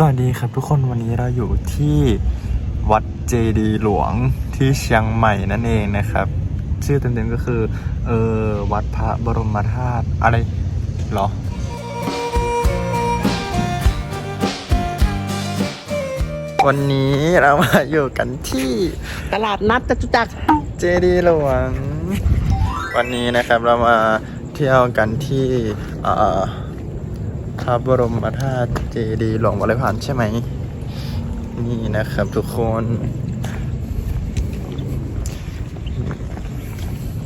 สวัสดีครับทุกคนวันนี้เราอยู่ที่วัดเจดีย์หลวงที่เชียงใหม่นั่นเองนะครับ ชื่อเต็มๆก็คือเออวัดพระบรมธาตุอะไรเหรอ วันนี้เรามาอยู่กันที่ตลาดนัดจตุจักรเจดีย์หลวง วันนี้นะครับเรามาเที่ยวกันที่เอ่อ พระบรมธาตุเจดีย์หลวงวรพันธ์ใช่ไหม นี่นะครับทุกคน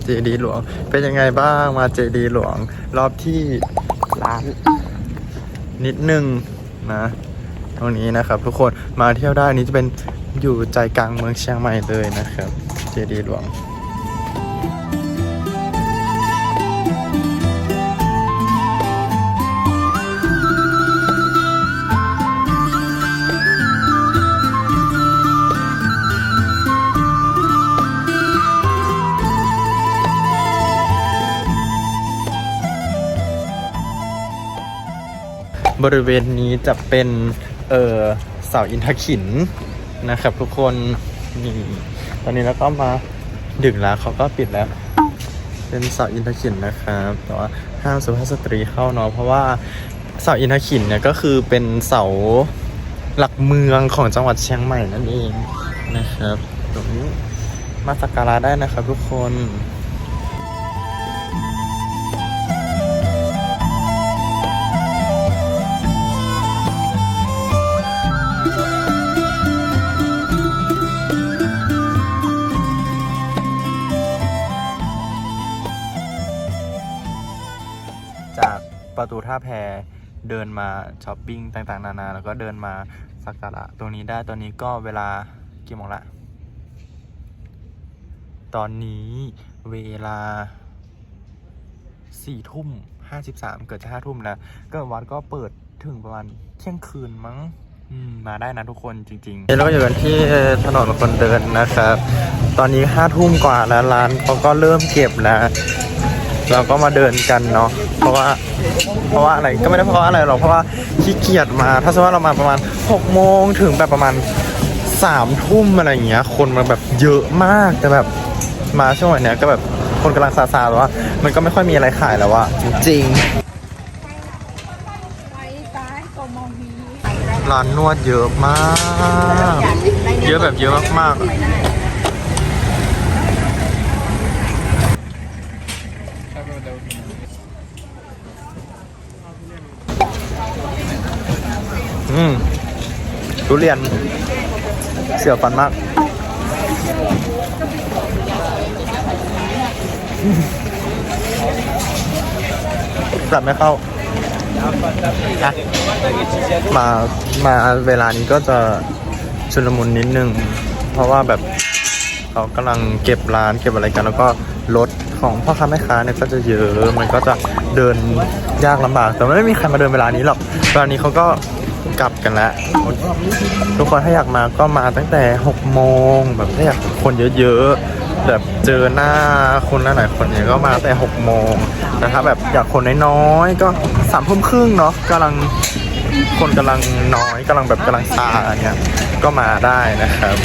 เจดีย์หลวง เป็นยังไงบ้างมาเจดีย์หลวง รอบที่ล้าน นิดนึงนะ ตรงนี้นะครับ ทุกคนมาเที่ยวได้นี้จะเป็นอยู่ใจกลางเมืองเชียงใหม่เลยนะครับ เจดีย์หลวง บริเวณนี้จะเป็นเออเสาอินทขินนะครับทุกคนนี่ตอนนี้เราก็มาดึกแล้วเขาก็ปิดแล้ว เป็นเสาอินทขินนะครับแต่ว่าห้ามสุภาพสตรีเข้าเนาะเพราะว่าเสาอินทขินเนี่ยก็คือเป็นเสาหลักเมืองของจังหวัดเชียงใหม่นั่นเองนะครับตรงนี้มาสักการะได้นะครับทุกคน ประตูท่าแพเดินมาช้อปปิ้งต่างๆ นานา แล้วก็เดินมาสักการะตรงนี้ได้ตอนนี้ก็เวลากี่โมงละ ตอนนี้เวลาสี่ทุ่มห้าสิบสามเกิดจะห้าทุ่มแล้วก็วัดก็เปิดถึงประมาณเที่ยงคืนมั้งมมาได้นะทุกคนจริงๆเราอยู่กันที่ถนนคนเดินนะครับ ตอนนี้ห้าทุ่มกว่าแล้วร้านเขาก็เริ่มเก็บแล้ว เราก็มาเดินกันเนาะเพราะว่าเพราะว่าอะไรก็ไม่ได้เพราะอะไรหรอกเพราะว่าขี้เกียจมา ถ้าสมมติว่าเรามาประมาณ6โมงถึงแบบประมาณ3ทุ่มอะไรอย่างเงี้ย คนมันแบบเยอะมากแต่แบบมาช่วงเนี้ยก็แบบคนกำลังซาซาแต่ว่ามันก็ไม่ค่อยมีอะไรขายแล้วอะจริงร้านนวดเยอะมาก เยอะแบบเยอะมากๆ อืมทุเรียน เสียวฟันมาก กลับไม่เข้าอะมามาเวลานี้ก็จะชุลมุนนิดนึง เพราะว่าแบบเขากำลังเก็บร้านเก็บอะไรกัน แล้วก็รถของพ่อค้าแม่ค้าเนี่ยก็จะเยอะมันก็จะเดินยากลำบาก แต่ไม่มีใครมาเดินเวลานี้หรอกเวลานี้เขาก็ กลับกันแล้วทุกคนถ้าอยากมาก็มาตั้งแต่6โมงแบบถ้าอยากคนเยอะๆแบบเจอหน้าคนหลายๆคนเนี่ยก็มาตั้งแต่6โมงแต่ถ้าแบบอยากคนน้อยๆก็สามทุ่มครึ่งเนาะกำลังคนกำลังน้อยกำลังแบบกำลังซาอะไรเงี้ยก็มาได้นะครับ